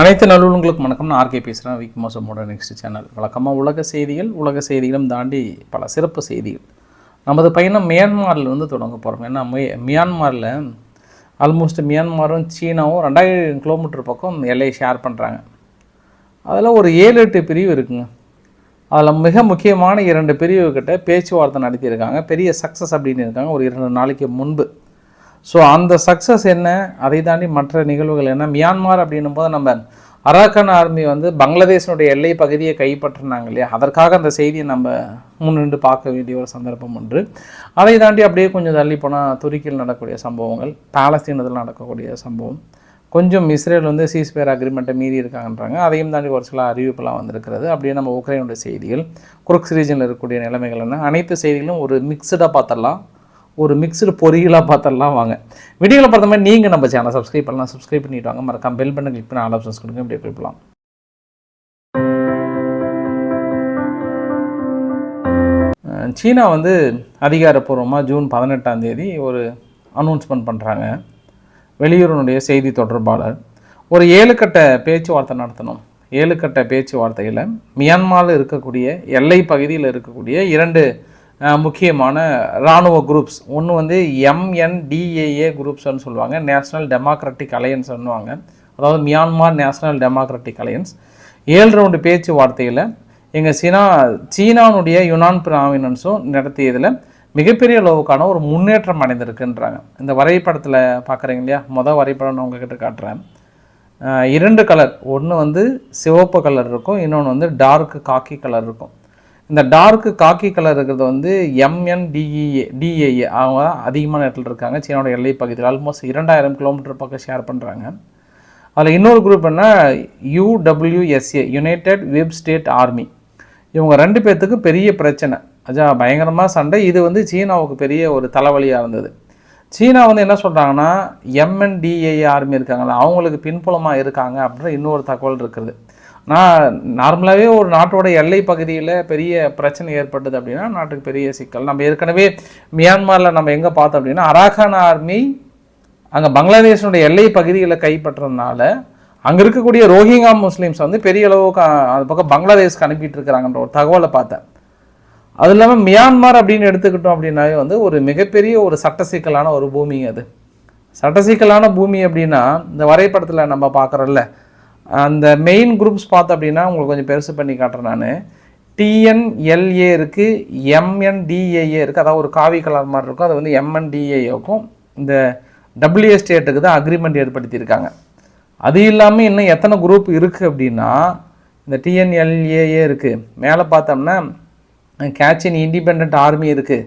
அனைத்து நல்லுள்ளங்களுக்கும் வணக்கம். நான் ஆர்கே பேசுகிறேன் விக் மோசமோட நெக்ஸ்ட் சேனல் வழக்கமாக உலக செய்திகள் உலக செய்திகளும் தாண்டி பல சிறப்பு செய்திகள். நமது பயணம் மியான்மாரில் இருந்து தொடங்க போகிறோம் ஏன்னா மிய மியான்மாரில் ஆல்மோஸ்ட் மியான்மாரும் சீனாவும் ரெண்டாயிரம் கிலோமீட்டர் பக்கம் எல்லையை ஷேர் பண்ணுறாங்க அதில் ஒரு ஏழு எட்டு பிரிவு இருக்குங்க. அதில் மிக முக்கியமான இரண்டு பிரிவுகிட்ட பேச்சுவார்த்தை நடத்தியிருக்காங்க. பெரிய சக்ஸஸ் அப்படின்னு இருக்காங்க. ஒரு இரண்டு நாளைக்கு முன்பு. ஸோ அந்த சக்ஸஸ் என்ன? அதை தாண்டி மற்ற நிகழ்வுகள் என்ன? மியான்மார் அப்படின்னும் போது நம்ம அராக்கன் ஆர்மி வந்து பங்களாதேஷனுடைய எல்லை பகுதியை கைப்பற்றினாங்க இல்லையா? அதற்காக அந்த செய்தியை நம்ம முன்னின்று பார்க்க வேண்டிய ஒரு சந்தர்ப்பம் ஒன்று. அதை தாண்டி அப்படியே கொஞ்சம் தள்ளி போனால் துருக்கியில் நடக்கக்கூடிய சம்பவங்கள் பாலஸ்தீனத்தில் நடக்கக்கூடிய சம்பவம். கொஞ்சம் இஸ்ரேல் வந்து சீஸ்பேர் அக்ரிமெண்ட்டை மீறி இருக்காங்கன்றாங்க. அதையும் தாண்டி ஒரு சில அறிவிப்பெல்லாம் வந்திருக்கிறது. அப்படியே நம்ம உக்ரைனுடைய செய்திகள் குருக்ஸ் ரீஜனில் இருக்கக்கூடிய நிலைமைகள் என்ன? அனைத்து செய்திகளும் ஒரு மிக்சடாக பார்த்துடலாம். ஒரு மிக்சடு பொரியலாக பார்த்துடலாம் வாங்க. வீடியோவில் பார்த்த மாதிரி நீங்கள் நம்ம சேனல் சப்ஸ்கிரைப் பண்ணலாம். சப்ஸ்கிரைப் பண்ணிட்டு வாங்க. மறக்காம பெல் பண்ண கிளிக் பண்ணி ஆல் ஆப்ஷன்ஸ் கொடுங்க. இப்படி கொடுக்கலாம் சீனா வந்து அதிகாரப்பூர்வமாக ஜூன் பதினெட்டாம் தேதி ஒரு அனௌன்ஸ்மெண்ட் பண்ணுறாங்க வெளியுறவுடைய செய்தி தொடர்பாளர். ஒரு ஏழு கட்ட பேச்சுவார்த்தை நடத்தணும். ஏழு கட்ட பேச்சுவார்த்தையில் மியான்மாரில் இருக்கக்கூடிய எல்லை பகுதியில் இருக்கக்கூடிய இரண்டு முக்கியமான இராணுவ குரூப்ஸ் ஒன்று வந்து எம்என்டிஏஏ குரூப்ஸ்னு சொல்லுவாங்க. நேஷ்னல் டெமோக்ராட்டிக் அலையன்ஸ் சொல்லுவாங்க அதாவது மியான்மார் நேஷ்னல் டெமோக்ராட்டிக் அலையன்ஸ் ஏழு ரவுண்டு பேச்சுவார்த்தையில் எங்கள் சீனா சீனானுடைய யுனான் பிராமினன்ஸும் நடத்தியதில் மிகப்பெரிய அளவுக்கான ஒரு முன்னேற்றம் அடைந்திருக்குன்றாங்க. இந்த வரைபடத்தில் பார்க்குறீங்க இல்லையா? மொதல் வரைபடம் நான் உங்ககிட்ட காட்டுறேன். இரண்டு கலர் ஒன்று வந்து சிவப்பு கலர் இருக்கும். இன்னொன்று வந்து டார்க் காக்கி கலர் இருக்கும். இந்த டார்க் காக்கி கலர் இருக்கிறது வந்து எம்என்டிஇஏ டிஏஏ அவங்க அதிகமான இடத்துல இருக்காங்க. சீனாவோட எல்லை பகுதியில் ஆல்மோஸ்ட் இரண்டாயிரம் கிலோமீட்டர் பக்கம் ஷேர் பண்ணுறாங்க அதில் இன்னொரு குரூப் என்ன? UWSA united web state army இவங்க ரெண்டு பேர்த்துக்கு பெரிய பிரச்சனை. அஜா பயங்கரமாக சண்டை. இது வந்து சீனாவுக்கு பெரிய ஒரு தலைவலியாக இருந்தது. சீனா வந்து என்ன சொல்கிறாங்கன்னா எம்என்டிஏ ஆர்மி இருக்காங்களா அவங்களுக்கு பின்புலமாக இருக்காங்க அப்படின்ற இன்னொரு தகவல் இருக்குது. நான் நார்மலாகவே ஒரு நாட்டோட எல்லை பகுதியில் பெரிய பிரச்சனை ஏற்பட்டது அப்படின்னா நாட்டுக்கு பெரிய சிக்கல். நம்ம ஏற்கனவே மியான்மாரில் நம்ம எங்கே பார்த்தோம் அப்படின்னா அராகான் ஆர்மி அங்கே பங்களாதேஷனுடைய எல்லை பகுதியில் கைப்பற்றதுனால அங்கே இருக்கக்கூடிய ரோஹிங்கா முஸ்லீம்ஸ் வந்து பெரிய அளவுக்கு அது பக்கம் பங்களாதேஷ்க்கு அனுப்பிட்டு இருக்கிறாங்கன்ற ஒரு தகவலை பார்த்தேன். அது இல்லாமல் மியான்மர் அப்படின்னு எடுத்துக்கிட்டோம் அப்படின்னாவே வந்து ஒரு மிகப்பெரிய ஒரு சட்ட சிக்கலான ஒரு பூமி அது. சட்ட சிக்கலான பூமி அப்படின்னா இந்த வரைபடத்தில் நம்ம பார்க்குறோம்ல அந்த மெயின் குரூப்ஸ் பார்த்தோம் அப்படின்னா உங்களுக்கு கொஞ்சம் பெருசு பண்ணி காட்டுறேன் நான். டிஎன்எல்ஏ இருக்குது எம்என்டிஏஏ இருக்குது அதாவது ஒரு காவி கலர் மாதிரி இருக்கும். அது வந்து எம்என்டிஏஏக்கும் இந்த டபிள்யூ ஸ்டேட்டுக்கு தான் அக்ரிமெண்ட் ஏற்படுத்தியிருக்காங்க. அது இல்லாமல் இன்னும் எத்தனை குரூப் இருக்குது அப்படின்னா இந்த டிஎன்எல்ஏஏ இருக்குது மேலே பார்த்தோம்னா கேட்சின் இண்டிபெண்ட் ஆர்மி இருக்குது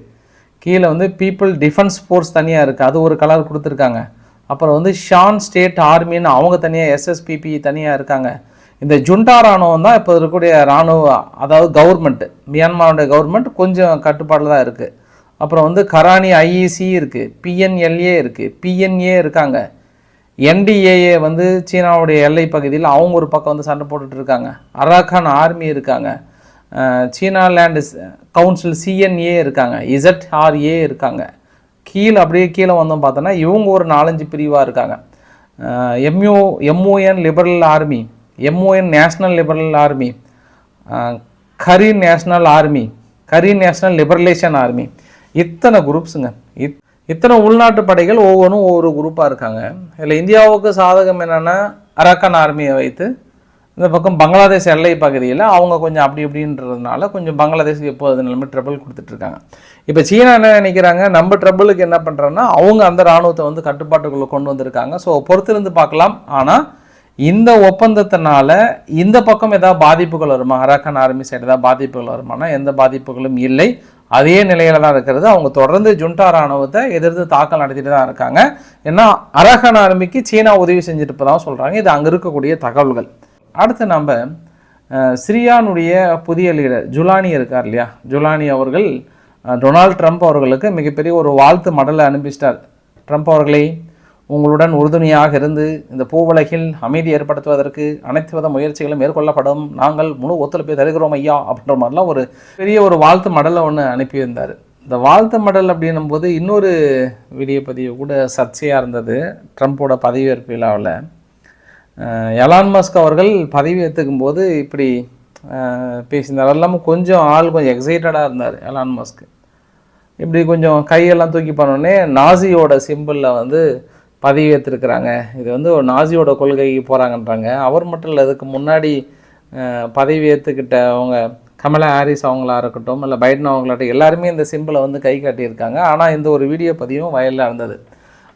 கீழே வந்து பீப்புள் டிஃபென்ஸ் ஃபோர்ஸ் தனியாக இருக்குது அது ஒரு கலர் கொடுத்துருக்காங்க. அப்புறம் வந்து ஷான் ஸ்டேட் ஆர்மின்னு அவங்க தனியாக எஸ்எஸ்பிபி தனியாக இருக்காங்க. இந்த ஜுண்டா ராணுவம் தான் இப்போ இருக்கக்கூடிய இராணுவ அதாவது கவர்மெண்ட் மியான்மாரோட கவர்மெண்ட் கொஞ்சம் கட்டுப்பாடில் தான் இருக்குது அப்புறம் வந்து கரானி ஐஇசி இருக்குது பிஎன்எல்ஏ இருக்குது பிஎன்ஏ இருக்காங்க. என்டிஏஏ வந்து சீனாவுடைய எல்லை பகுதியில் அவங்க ஒரு பக்கம் வந்து சண்டை போட்டுட்டு இருக்காங்க. அராக்கான் ஆர்மி இருக்காங்க. சீனா லேண்டு கவுன்சில் சிஎன்ஏ இருக்காங்க. இசட்ஆர்ஏ இருக்காங்க. கீழே அப்படியே கீழே வந்தோம் பார்த்தோன்னா இவங்க ஒரு நாலஞ்சு பிரிவாக இருக்காங்க. MU MON liberal army MON national liberal army கரி நேஷ்னல் ஆர்மி கரி நேஷ்னல் லிபரலேஷன் ஆர்மி இத்தனை குரூப்ஸுங்க. இத் இத்தனை உள்நாட்டு படைகள் ஒவ்வொன்றும் ஒவ்வொரு குரூப்பாக இருக்காங்க. இதில் இந்தியாவுக்கு சாதகம் என்னென்னா அரக்கன் ஆர்மியை வைத்து இந்த பக்கம் பங்களாதேஷ் எல்லை பகுதியில் அவங்க கொஞ்சம் அப்படி இப்படின்றதுனால கொஞ்சம் பங்களாதேஷுக்கு எப்போது நிலைமை ட்ரபிள் கொடுத்துட்ருக்காங்க இப்போ சீனா என்ன நினைக்கிறாங்க? நம்ம ட்ரபிளுக்கு என்ன பண்ணுறோன்னா அவங்க அந்த இராணுவத்தை வந்து கட்டுப்பாட்டுக்குள்ளே கொண்டு வந்திருக்காங்க. ஸோ பொறுத்திருந்து பார்க்கலாம். ஆனால் இந்த ஒப்பந்தத்தினால இந்த பக்கம் ஏதாவது பாதிப்புகள் வருமா? அரக்கன் ஆர்மி சைடு ஏதாவது பாதிப்புகள் வருமானா? எந்த பாதிப்புகளும் இல்லை. அதே நிலையில தான் இருக்கிறது. அவங்க தொடர்ந்து ஜுண்டா ராணுவத்தை எதிர்த்து தாக்கல் நடத்திட்டு தான் இருக்காங்க. ஏன்னா அரகன் ஆர்மிக்கு சீனா உதவி செஞ்சுட்டு இப்பதான் சொல்கிறாங்க இது அங்கே இருக்கக்கூடிய தகவல்கள். அடுத்து நம்ம சிரியானுடைய புதிய லீடர் ஜுலானி இருக்கார் இல்லையா? ஜுலானி அவர்கள் டொனால்ட் ட்ரம்ப் அவர்களுக்கு மிகப்பெரிய ஒரு வாழ்த்து மடலை அனுப்பிச்சிட்டார். ட்ரம்ப் அவர்களை உங்களுடன் உறுதுணையாக இருந்து இந்த பூவுலகில் அமைதி ஏற்படுத்துவதற்கு அனைத்து வித முயற்சிகளும் மேற்கொள்ளப்படும். நாங்கள் முழு ஒத்துழைப்பை தருகிறோம் ஐயா அப்படின்ற மாதிரிலாம் ஒரு பெரிய ஒரு வாழ்த்து மடலை ஒன்று அனுப்பியிருந்தார். இந்த வாழ்த்து மடல் அப்படின்னும் போது இன்னொரு வீடியோ பதிவு கூட சர்ச்சையாக இருந்தது. ட்ரம்ப்போட பதவியேற்பு விழாவில். எலான் மஸ்க் அவர்கள் பதவி ஏற்றுக்கும் போது இப்படி பேசியிருந்தார் இல்லாமல் எல்லாமே கொஞ்சம் ஆள் கொஞ்சம் எக்ஸைட்டடாக இருந்தார் எலான் மஸ்க். இப்படி கொஞ்சம் கையெல்லாம் தூக்கி பண்ணோடனே நாசியோட சிம்பிளில் வந்து பதவி ஏற்றிருக்கிறாங்க இது வந்து ஒரு நாசியோட கொள்கைக்கு போகிறாங்கன்றாங்க அவர் மட்டும் இல்லை இதுக்கு முன்னாடி பதவி பதவி ஏற்றுக்கிட்டவங்க கமலா ஹாரிஸ் அவங்களா இருக்கட்டும் இல்லை பைடன் அவங்களாட்டும் எல்லாருமே இந்த சிம்பிளை வந்து கை காட்டியிருக்காங்க. ஆனால் இந்த ஒரு வீடியோ பதிவும் வயலில் இருந்தது.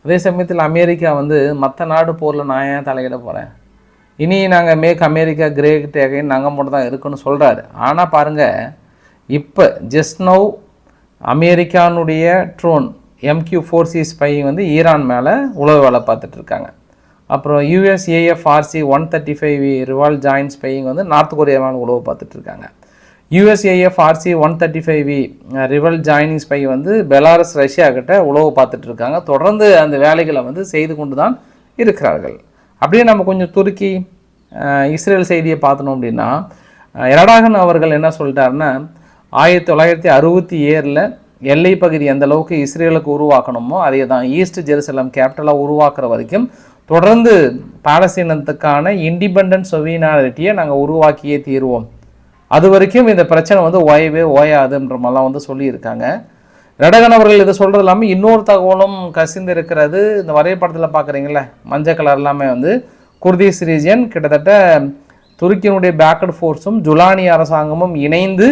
அதே சமயத்தில் அமெரிக்கா வந்து மற்ற நாடு போரில் நான் ஏன் தலையிட போகிறேன் இனி நாங்கள் மேக் அமெரிக்கா கிரேட் அகைன் நாங்கள் மட்டும் தான் இருக்குன்னு சொல்கிறாரு ஆனால் பாருங்கள் இப்போ just now அமெரிக்கானுடைய drone MQ four C spy வந்து ஈரான் மேலே உளவு வேலை பார்த்துட்டு இருக்காங்க. அப்புறம் USAFRC one thirty five rival join spying வந்து நார்த் கொரியா மேலே உளவு பார்த்துட்டு USAF RC one thirty five V rival joining spy வந்து பெலாரஸ் ரஷ்யா கிட்ட உளவு பார்த்துட்டு இருக்காங்க. தொடர்ந்து அந்த வேலைகளை வந்து செய்து கொண்டு தான் இருக்கிறார்கள். அப்படியே நம்ம கொஞ்சம் துருக்கி இஸ்ரேல் செய்தியை பார்த்தோம் அப்படின்னா எரடாகன் அவர்கள் என்ன சொல்லிட்டாருன்னா ஆயிரத்தி தொள்ளாயிரத்தி அறுபத்தி ஏழில் எல்லை பகுதி எந்த அளவுக்கு இஸ்ரேலுக்கு உருவாக்கணுமோ அதே தான் ஈஸ்ட் ஜெருசலம் கேபிட்டலாக உருவாக்குற வரைக்கும் தொடர்ந்து பாலஸ்தீனத்துக்கான இண்டிபெண்டன்ட் சொவீனாரிட்டியை நாங்கள் உருவாக்கியே தீருவோம். அது வரைக்கும் இந்த பிரச்சனை வந்து ஓயவே ஓயாதுன்ற மாதிரிலாம் வந்து சொல்லியிருக்காங்க. ரடகன் அவர்கள் இதை சொல்கிறது இல்லாமல் இன்னொரு தகவலும் கசிந்து இருக்கிறது. இந்த வரைபடத்தில் பார்க்குறீங்களே மஞ்சள் கலர் எல்லாமே வந்து குர்தீஸ் ரீஜியன் கிட்டத்தட்ட துருக்கியினுடைய பேக்கட் ஃபோர்ஸும் ஜுலானி அரசாங்கமும் இணைந்து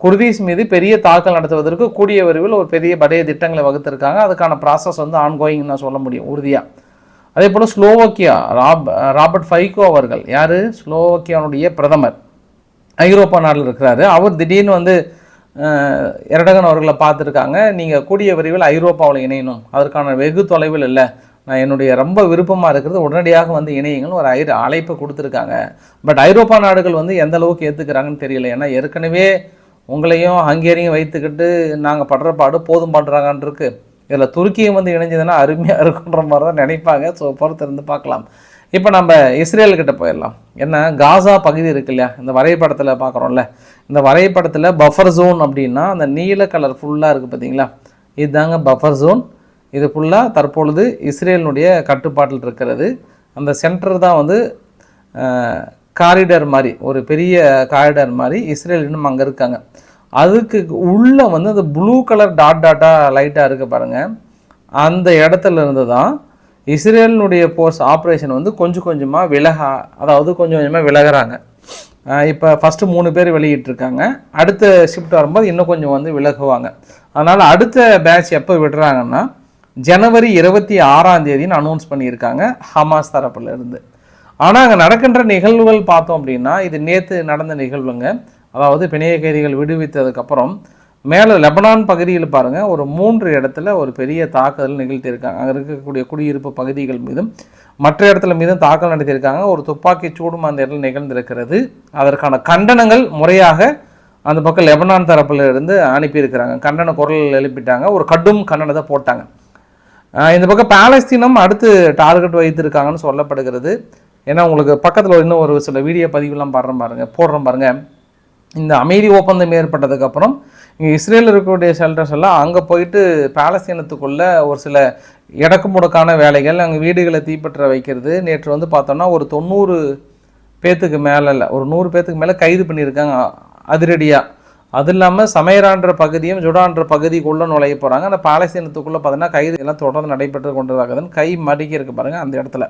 குர்தீஸ் மீது பெரிய தாக்கல் நடத்துவதற்கு கூடிய விரைவில் ஒரு பெரிய படைய திட்டங்களை வகுத்திருக்காங்க. அதுக்கான ப்ராசஸ் வந்து ஆன்கோயிங் நான் சொல்ல முடியும் உறுதியாக அதே போல் ஸ்லோவோக்கியா ராப் ராபர்ட் ஃபைகோ அவர்கள் யார்? ஸ்லோவோக்கியானுடைய பிரதமர். ஐரோப்பா நாட்டில் இருக்கிறாரு. அவர் திடீர்னு வந்து எரடகன் அவர்களை பார்த்துருக்காங்க. நீங்கள் கூடிய விரைவில் ஐரோப்பாவில் இணையணும். அதற்கான வெகு தொலைவில் இல்லை. நான் என்னுடைய ரொம்ப விருப்பமாக இருக்கிறது உடனடியாக வந்து இணையுங்கன்னு ஒரு ஐ அழைப்பு கொடுத்துருக்காங்க. பட் ஐரோப்பா நாடுகள் வந்து எந்த அளவுக்கு ஏற்றுக்கிறாங்கன்னு தெரியல. ஏன்னா ஏற்கனவே உங்களையும் ஹங்கேரியும் வைத்துக்கிட்டு நாங்கள் படுற பாடு போதும் படுறாங்கன்னு இதில் துருக்கியும் வந்து இணைஞ்சதுன்னா அருமையாக இருக்குன்ற மாதிரி தான் நினைப்பாங்க. ஸோ பொறுத்திருந்து பார்க்கலாம். இப்போ நம்ம இஸ்ரேல்கிட்ட போயிடலாம். என்ன? காசா பகுதி இருக்கு இல்லையா? இந்த வரைபடத்தில் பார்க்குறோம்ல. இந்த வரைபடத்தில் பஃபர் ஜோன் அப்படின்னா அந்த நீல கலர் ஃபுல்லாக இருக்குது பார்த்தீங்களா இதுதாங்க பஃபர் ஜோன் இது ஃபுல்லாக தற்பொழுது இஸ்ரேலினுடைய கட்டுப்பாட்டில் இருக்கிறது. அந்த சென்டர் தான் வந்து காரிடர் மாதிரி ஒரு பெரிய காரிடர் மாதிரி இஸ்ரேல் இன்னும் அங்கே இருக்காங்க. அதுக்கு உள்ளே வந்து அந்த ப்ளூ கலர் டாட் டாட்டாக லைட்டாக இருக்குது பாருங்கள் அந்த இடத்துல இருந்து தான் இஸ்ரேலினுடைய போர்ஸ் ஆப்ரேஷன் வந்து கொஞ்சம் கொஞ்சமாக விலக அதாவது கொஞ்சம் கொஞ்சமாக விலகுறாங்க. இப்போ ஃபஸ்ட்டு மூணு பேர் வெளியிட்டிருக்காங்க. அடுத்த ஷிஃப்ட் வரும்போது இன்னும் கொஞ்சம் வந்து விலகுவாங்க. அதனால் அடுத்த பேட்ச் எப்போ விடுறாங்கன்னா ஜனவரி இருபத்தி ஆறாம் தேதின்னு அனௌன்ஸ் பண்ணியிருக்காங்க ஹமாஸ் தரப்புல இருந்து. ஆனால் அங்கே நடக்கின்ற நிகழ்வுகள் பார்த்தோம் அப்படின்னா இது நேற்று நடந்த நிகழ்வுங்க. அதாவது பிணைய கைதிகள் விடுவித்ததுக்கப்புறம் மேலே லெபனான் பகுதியில் பாருங்கள் ஒரு மூன்று இடத்துல ஒரு பெரிய தாக்குதல் நிகழ்த்தியிருக்காங்க. அங்கே இருக்கக்கூடிய குடியிருப்பு பகுதிகள் மீதும் மற்ற இடத்துல மீதும் தாக்கல் நடத்தியிருக்காங்க. ஒரு துப்பாக்கி சூடும் அந்த இடத்துல நிகழ்ந்திருக்கிறது. அதற்கான கண்டனங்கள் முறையாக அந்த பக்கம் லெபனான் தரப்பில் இருந்து அனுப்பியிருக்கிறாங்க. கண்டன குரல் எழுப்பிட்டாங்க. ஒரு கடும் கண்டனத்தை போட்டாங்க. இந்த பக்கம் பாலஸ்தீனம் அடுத்து டார்கெட் வைத்திருக்காங்கன்னு சொல்லப்படுகிறது. ஏன்னா உங்களுக்கு பக்கத்தில் இன்னும் ஒரு சில வீடியோ பதிவுலாம் பாடுறோம் பாருங்கள் போடுறோம் பாருங்கள் இந்த அமைதி ஒப்பந்தம் ஏற்பட்டதுக்கப்புறம் இங்கே இஸ்ரேலில் இருக்கக்கூடிய ஷெல்டர்ஸ் எல்லாம் அங்கே போயிட்டு பாலஸ்தீனத்துக்குள்ள ஒரு சில இடக்கு முடக்கான வேலைகள் அங்கே வீடுகளை தீப்பற்ற வைக்கிறது. நேற்று வந்து பார்த்தோம்னா ஒரு தொண்ணூறு பேத்துக்கு மேலே இல்லை ஒரு நூறு பேத்துக்கு மேலே கைது பண்ணியிருக்காங்க அதிரடியாக அது இல்லாமல் சமையரான்ற பகுதியும் ஜுடான்ற பகுதிக்குள்ளே நுழைய போகிறாங்க அந்த பாலஸ்தீனத்துக்குள்ளே பார்த்தீங்கன்னா கைது எல்லாம் தொடர்ந்து நடைபெற்று கொண்டதாகுதுன்னு கை மடிக்க இருக்கு பாருங்கள் அந்த இடத்துல.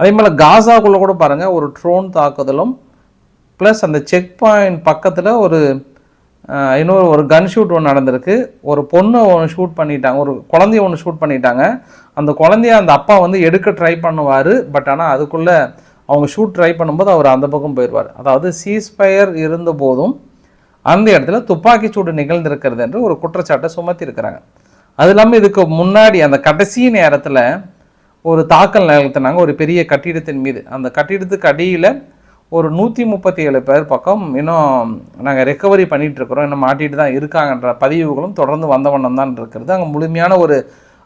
அதே போல் காசாக்குள்ளே கூட பாருங்கள் ஒரு ட்ரோன் தாக்குதலும் ப்ளஸ் அந்த செக் பாயிண்ட் பக்கத்தில் ஒரு இன்னொரு ஒரு கன் ஷூட் ஒன்று நடந்திருக்கு. ஒரு பொண்ணு ஒன்று ஷூட் பண்ணிட்டாங்க. ஒரு குழந்தைய ஒன்று ஷூட் பண்ணிட்டாங்க. அந்த குழந்தைய அந்த அப்பா வந்து எடுக்க ட்ரை பண்ணுவார். பட் ஆனால் அதுக்குள்ளே அவங்க ஷூட் ட்ரை பண்ணும்போது அவர் அந்த பக்கம் போயிடுவார் அதாவது சீஸ்பயர் இருந்த போதும் அந்த இடத்துல துப்பாக்கி சூடு நிகழ்ந்திருக்கிறது என்று ஒரு குற்றச்சாட்டை சுமத்தி இருக்கிறாங்க அது இல்லாமல் இதுக்கு முன்னாடி அந்த கடைசி நேரத்தில் ஒரு தாக்கல் நிகழ்த்தினாங்க ஒரு பெரிய கட்டிடத்தின் மீது அந்த கட்டிடத்துக்கு அடியில் ஒரு நூற்றி முப்பத்தி ஏழு பேர் பக்கம் இன்னும் நாங்கள் ரெக்கவரி பண்ணிகிட்டு இருக்கிறோம் இன்னும் மாட்டிகிட்டு தான் இருக்காங்கன்ற பதிவுகளும் தொடர்ந்து வந்த வண்ணம் தான் இருக்கிறது. அங்கே முழுமையான ஒரு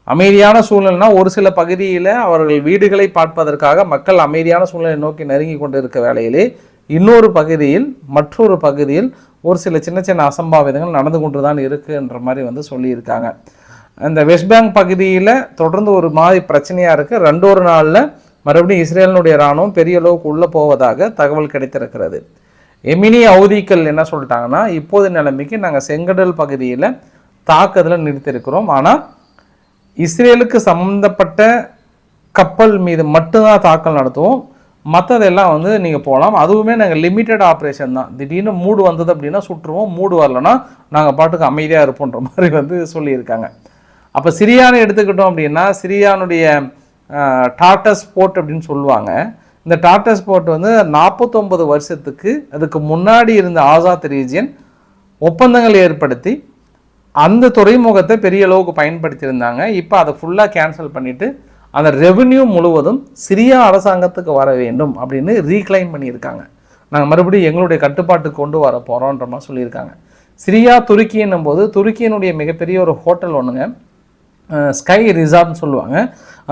அமைதியான சூழ்நிலைனா ஒரு சில பகுதியில் அவர்கள் வீடுகளை பார்ப்பதற்காக மக்கள் அமைதியான சூழ்நிலை நோக்கி நெருங்கி கொண்டு இருக்க வேளையிலே இன்னொரு பகுதியில் மற்றொரு பகுதியில் ஒரு சில சின்ன சின்ன அசம்பாவிதங்கள் நடந்து கொண்டு தான் இருக்குன்ற மாதிரி வந்து சொல்லியிருக்காங்க. அந்த வெஸ்ட் பேங்க் பகுதியில் தொடர்ந்து ஒரு மாதிரி பிரச்சனையாக இருக்குது ரெண்டு ஒரு நாளில் மறுபடியும் இஸ்ரேலினுடைய இராணுவம் பெரிய அளவுக்கு உள்ளே போவதாக தகவல் கிடைத்திருக்கிறது. எமினி அவுதிக்கள் என்ன சொல்லிட்டாங்கன்னா இப்போது நிலைமைக்கு நாங்கள் செங்கடல் பகுதியில் தாக்குதலில் நிறுத்தியிருக்கிறோம். ஆனால் இஸ்ரேலுக்கு சம்மந்தப்பட்ட கப்பல் மீது மட்டும்தான் தாக்கல் நடத்துவோம். மற்றதெல்லாம் வந்து நீங்கள் போகலாம் அதுவுமே நாங்கள் லிமிட்டட் ஆப்ரேஷன் தான். திடீர்னு மூடு வந்தது அப்படின்னா சுற்றுவோம். மூடு வரலன்னா நாங்கள் பாட்டுக்கு அமைதியாக இருப்போன்ற மாதிரி வந்து சொல்லியிருக்காங்க. அப்போ சிரியானை எடுத்துக்கிட்டோம் அப்படின்னா சிரியானுடைய டாட்டஸ் போர்ட் அப்படின்னு சொல்லுவாங்க. இந்த டாட்டஸ் போர்ட் வந்து நாற்பத்தொம்பது வருஷத்துக்கு அதுக்கு முன்னாடி இருந்த ஆசாத் ரீஜியன் ஒப்பந்தங்கள் ஏற்படுத்தி அந்த துறைமுகத்தை பெரிய அளவுக்கு பயன்படுத்தியிருந்தாங்க. இப்போ அதை ஃபுல்லாக கேன்சல் பண்ணிவிட்டு அந்த ரெவென்யூ முழுவதும் சிரியா அரசாங்கத்துக்கு வர வேண்டும் அப்படின்னு ரீக்ளைம் பண்ணியிருக்காங்க. நாங்கள் மறுபடியும் எங்களுடைய கட்டுப்பாட்டுக்கு கொண்டு வர போகிறோன்ற மாதிரி சொல்லியிருக்காங்க. சிரியா துருக்கின்னும் போது துருக்கியினுடைய மிகப்பெரிய ஒரு ஹோட்டல் ஒன்றுங்க ஸ்கை ரிசார்ட்னு சொல்லுவாங்க.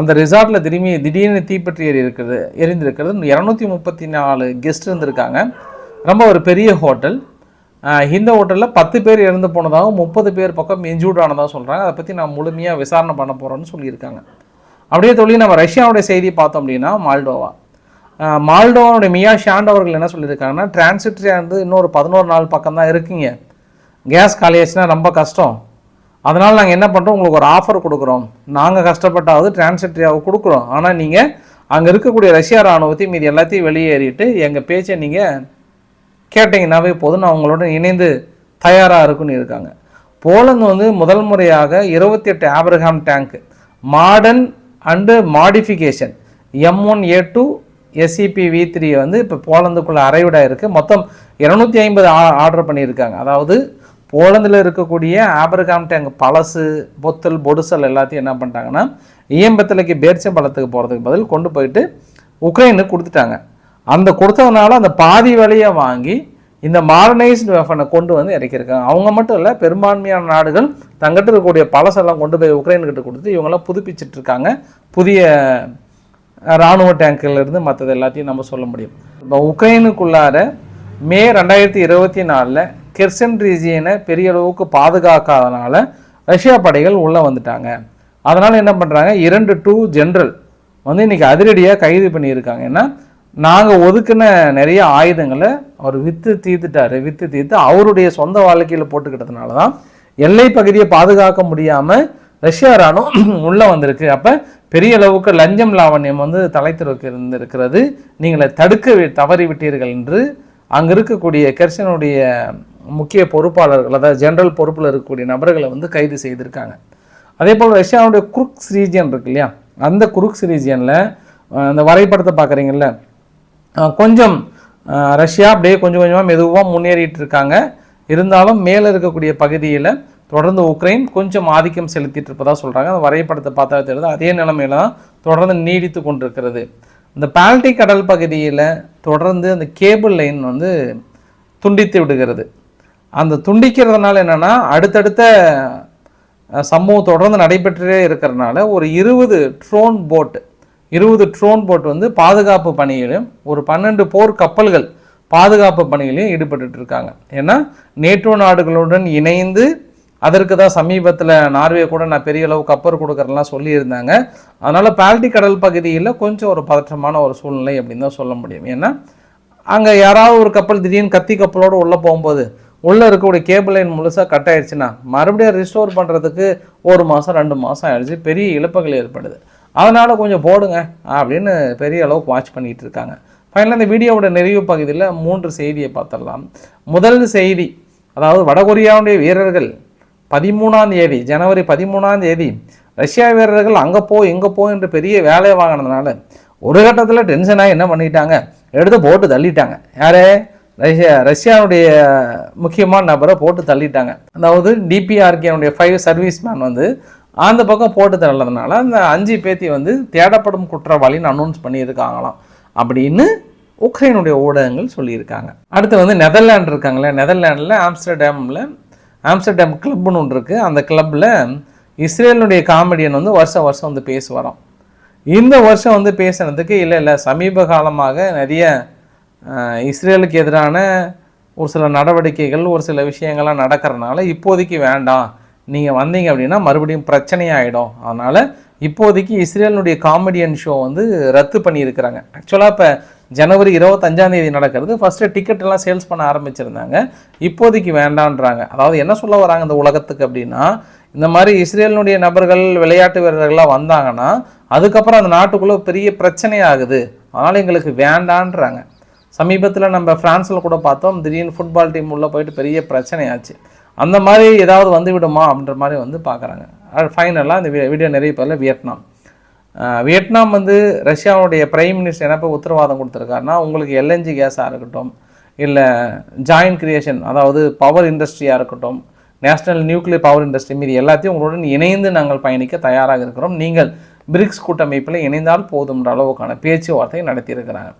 அந்த ரிசார்ட்டில் திரும்பி திடீர்னு தீப்பற்றி எரி இருக்கிறது எரிந்திருக்கிறது. இரநூத்தி முப்பத்தி நாலு கெஸ்ட் இருந்திருக்காங்க. ரொம்ப ஒரு பெரிய ஹோட்டல் இந்த ஹோட்டலில் பத்து பேர் இறந்து போனதாகவும் முப்பது பேர் பக்கம் இன்ஜூர்ட் ஆனதாக சொல்கிறாங்க அதை பற்றி நான் முழுமையாக விசாரணை பண்ண போகிறோன்னு சொல்லியிருக்காங்க. அப்படியே தொழில் நம்ம ரஷ்யாவுடைய செய்தி பார்த்தோம் அப்படின்னா மால்டோவா. மால்டோவாவுடைய மியா ஷாண்ட் அவர்கள் என்ன சொல்லியிருக்காங்கன்னா டிரான்சிட்ரியாக இருந்து இன்னொரு பதினோரு நாள் பக்கம் தான் இருக்குங்க. கேஸ் காலியாச்சுன்னா ரொம்ப கஷ்டம். அதனால் நாங்கள் என்ன பண்ணுறோம் உங்களுக்கு ஒரு ஆஃபர் கொடுக்குறோம். நாங்கள் கஷ்டப்பட்டாவது டிரான்சிட்ரியாவை கொடுக்குறோம். ஆனால் நீங்கள் அங்கே இருக்கக்கூடிய ரஷ்யா இராணுவத்தையும் இது எல்லாத்தையும் வெளியேறிட்டு எங்கள் பேச்சை நீங்கள் கேட்டிங்கன்னாவே போதும். நான் உங்களோட இணைந்து தயாராக இருக்குன்னு இருக்காங்க. போலந்து வந்து முதல் முறையாக இருபத்தி எட்டு Abraham tank modern and modification M one A two SCP V three வந்து இப்போ போலந்துக்குள்ளே அரைவிடாக இருக்குது மொத்தம் இரநூத்தி ஐம்பது ஆர்டர் பண்ணியிருக்காங்க. அதாவது போலந்தில் இருக்கக்கூடிய ஆபரகாம் டேங்க் பழசு பொத்தல் பொடுசல் எல்லாத்தையும் என்ன பண்ணிட்டாங்கன்னா ஈயம்பத்திலைக்கு பேர்ச்சம்பழத்துக்கு போகிறதுக்கு பதில் கொண்டு போயிட்டு உக்ரைனுக்கு கொடுத்துட்டாங்க. அந்த கொடுத்ததுனால அந்த பாதி விலையை வாங்கி இந்த மாடர்னைஸ்டு வெஃபனை கொண்டு வந்து இறக்கியிருக்காங்க. அவங்க மட்டும் இல்லை பெரும்பான்மையான நாடுகள் தங்கிட்ட இருக்கக்கூடிய பழசெல்லாம் கொண்டு போய் உக்ரைன்கிட்ட கொடுத்து இவங்கெல்லாம் புதுப்பிச்சுட்டு இருக்காங்க புதிய இராணுவ டேங்குகள் மற்றது எல்லாத்தையும் நம்ம சொல்ல முடியும். இப்போ உக்ரைனுக்குள்ளார மே ரெண்டாயிரத்தி இருபத்தி நாலில் கெர்சன் ரீஜியனை பெரிய அளவுக்கு பாதுகாக்காதனால ரஷ்யா படைகள் உள்ளே வந்துட்டாங்க. அதனால் என்ன பண்ணுறாங்க இரண்டு டூ ஜென்ரல் வந்து இன்றைக்கி அதிரடியாக கைது பண்ணியிருக்காங்க. ஏன்னா நாங்கள் ஒதுக்கின நிறைய ஆயுதங்களை அவர் விற்று தீர்த்துட்டார். விற்று தீர்த்து அவருடைய சொந்த வாழ்க்கையில் போட்டுக்கிட்டதுனால தான் எல்லை பகுதியை பாதுகாக்க முடியாமல் ரஷ்யா ராணுவம் உள்ளே வந்திருக்கு. அப்போ பெரிய அளவுக்கு லஞ்சம் லாவண்யம் வந்து தலைத்திருக்கு இருந்திருக்கிறது நீங்களை தடுக்க தவறி விட்டீர்கள் என்று அங்கே இருக்கக்கூடிய கெர்சனுடைய முக்கிய பொறுப்பாளர்கள் அதாவது ஜென்ரல் பொறுப்பில் இருக்கக்கூடிய நபர்களை வந்து கைது செய்திருக்காங்க. அதே போல் ரஷ்யாவுடைய குருக்ஸ் ரீஜியன் இருக்கு இல்லையா? அந்த குருக்ஸ் ரீஜியனில் அந்த வரைபடத்தை பார்க்குறீங்கல்ல கொஞ்சம் ரஷ்யா அப்படியே கொஞ்சம் கொஞ்சமாக மெதுவாக முன்னேறிட்டு இருக்காங்க. இருந்தாலும் மேலே இருக்கக்கூடிய பகுதியில் தொடர்ந்து உக்ரைன் கொஞ்சம் ஆதிக்கம் செலுத்திட்டு இருப்பதாக சொல்கிறாங்க அந்த வரைபடத்தை பார்த்தா தெரியுது அதே நிலைமையில தான் தொடர்ந்து நீடித்து கொண்டிருக்கிறது. இந்த பால்டிக் கடல் பகுதியில் தொடர்ந்து அந்த கேபிள் லைன் வந்து துண்டித்து விடுகிறது. அந்த துண்டிக்கிறதுனால என்னென்னா அடுத்தடுத்த சம்பவம் தொடர்ந்து நடைபெற்றே இருக்கிறதுனால ஒரு இருபது ட்ரோன் போட்டு இருபது ட்ரோன் போட் வந்து பாதுகாப்பு பணியிலும் ஒரு பன்னெண்டு போர் கப்பல்கள் பாதுகாப்பு பணிகளையும் ஈடுபட்டு இருக்காங்க. ஏன்னா நேட்டோ நாடுகளுடன் இணைந்து அதற்கு தான் சமீபத்தில் நார்வே கூட நான் பெரிய அளவு கப்பல் கொடுக்குறேன்லாம் சொல்லியிருந்தாங்க. அதனால் பால்டி கடல் பகுதியில் கொஞ்சம் ஒரு பதற்றமான ஒரு சூழ்நிலை அப்படின்னு தான் சொல்ல முடியும். ஏன்னா அங்கே யாராவது ஒரு கப்பல் திடீர்னு கத்தி கப்பலோடு உள்ளே போகும்போது உள்ளே இருக்கக்கூடிய கேபிள் லைன் முழுசாக கட் ஆயிடுச்சுன்னா மறுபடியும் ரிஸ்டோர் பண்ணுறதுக்கு ஒரு மாதம் ரெண்டு மாதம் ஆயிடுச்சு. பெரிய இழப்புகள் ஏற்படுது. அதனால் கொஞ்சம் போடுங்க அப்படின்னு பெரிய அளவுக்கு வாட்ச் பண்ணிகிட்டு இருக்காங்க. ஃபைனலாக இந்த வீடியோவோட நிறைவு பகுதியில் மூன்று செய்தியை பார்த்துடலாம். முதல் செய்தி அதாவது வடகொரியாவுடைய வீரர்கள் பதிமூணாம் தேதி ஜனவரி பதிமூணாம் தேதி ரஷ்யா வீரர்கள் அங்கே போ இங்கே போ என்று பெரிய வேலையை வாங்கினதுனால ஒரு கட்டத்தில் டென்ஷனாக என்ன பண்ணிட்டாங்க? எடுத்து போட்டு தள்ளிட்டாங்க. யாரே? ரஷ்யா ரஷ்யாவுடைய முக்கியமான நபரை போட்டு தள்ளிட்டாங்க. அதாவது டிபிஆர்கேனுடைய ஃபைவ் சர்வீஸ் மேன் வந்து அந்த பக்கம் போட்டு தள்ளதுனால அந்த அஞ்சு பேத்தி வந்து தேடப்படும் குற்றவாளின்னு அனௌன்ஸ் பண்ணியிருக்காங்களாம். அப்படின்னு உக்ரைனுடைய ஊடகங்கள் சொல்லியிருக்காங்க. அடுத்து வந்து நெதர்லாண்ட் இருக்காங்களே நெதர்லாண்டில் ஆம்ஸ்டர்டேமில் ஆம்ஸ்டர்டாம் கிளப்னு ஒன்று இருக்குது அந்த கிளப்பில் இஸ்ரேலுடைய காமெடியன் வந்து வருஷம் வருஷம் வந்து பேசுவாராம். இந்த வருஷம் வந்து பேசுனதுக்கு இல்லை இல்லை சமீப காலமாக நிறைய இஸ்ரேலுக்கு எதிரான ஒரு சில நடவடிக்கைகள் ஒரு சில விஷயங்கள்லாம் நடக்கிறதுனால இப்போதைக்கு வேண்டாம். நீங்கள் வந்தீங்க அப்படின்னா மறுபடியும் பிரச்சனையாகிடும் அதனால் இப்போதைக்கு இஸ்ரேலினுடைய காமெடியன் ஷோ வந்து ரத்து பண்ணியிருக்கிறாங்க. ஆக்சுவலாக இப்போ ஜனவரி இருபத்தஞ்சாந்தேதி நடக்கிறது. ஃபஸ்ட்டு டிக்கெட் எல்லாம் சேல்ஸ் பண்ண ஆரம்பிச்சிருந்தாங்க. இப்போதைக்கு வேண்டான்றாங்க. அதாவது என்ன சொல்ல வராங்க இந்த உலகத்துக்கு அப்படின்னா இந்த மாதிரி இஸ்ரேலினுடைய நபர்கள் விளையாட்டு வீரர்கள்லாம் வந்தாங்கன்னா அதுக்கப்புறம் அந்த நாட்டுக்குள்ளே பெரிய பிரச்சனை ஆகுது அதனால் எங்களுக்கு வேண்டான்றாங்க. சமீபத்தில் நம்ம ஃப்ரான்ஸில் கூட பார்த்தோம். திடீர்னு ஃபுட்பால் டீம் உள்ளே போயிட்டு பெரிய பிரச்சனையாச்சு. அந்த மாதிரி ஏதாவது வந்து விடுமா அப்படின்ற மாதிரி வந்து பார்க்குறாங்க. ஃபைனலாக இந்த வீடியோ நிறைய பேரில் வியட்நாம். வியட்நாம் வந்து ரஷ்யாவுடைய பிரைம் மினிஸ்டர் என்ன இப்போ உத்தரவாதம் கொடுத்துருக்காருன்னா உங்களுக்கு எல்என்ஜி கேஸாக இருக்கட்டும் இல்லை ஜாயின்ட் கிரியேஷன் அதாவது பவர் இண்டஸ்ட்ரியாக இருக்கட்டும் நேஷனல் நியூக்ளியர் பவர் இண்டஸ்ட்ரி மீது எல்லாத்தையும் உங்களுடன் இணைந்து நாங்கள் பயணிக்க தயாராக இருக்கிறோம். நீங்கள் பிரிக்ஸ் கூட்டமைப்பில் இணைந்தால் போதும்ன்ற அளவுக்கான பேச்சுவார்த்தை நடத்தியிருக்கிறாங்க.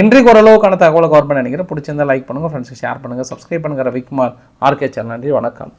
இன்றைக்கு ஓரளவுக்கான தகவலை கவர் பண்ண நினைக்கிறேன். பிடிச்சிருந்தா லைக் பண்ணுங்கள் ஃப்ரெண்ட்ஸுக்கு ஷேர் பண்ணுங்கள் சப்ஸ்கிரைப் பண்ணுங்கள் ரவிக்குமார் ஆர்கே சேனல் நன்றி வணக்கம்.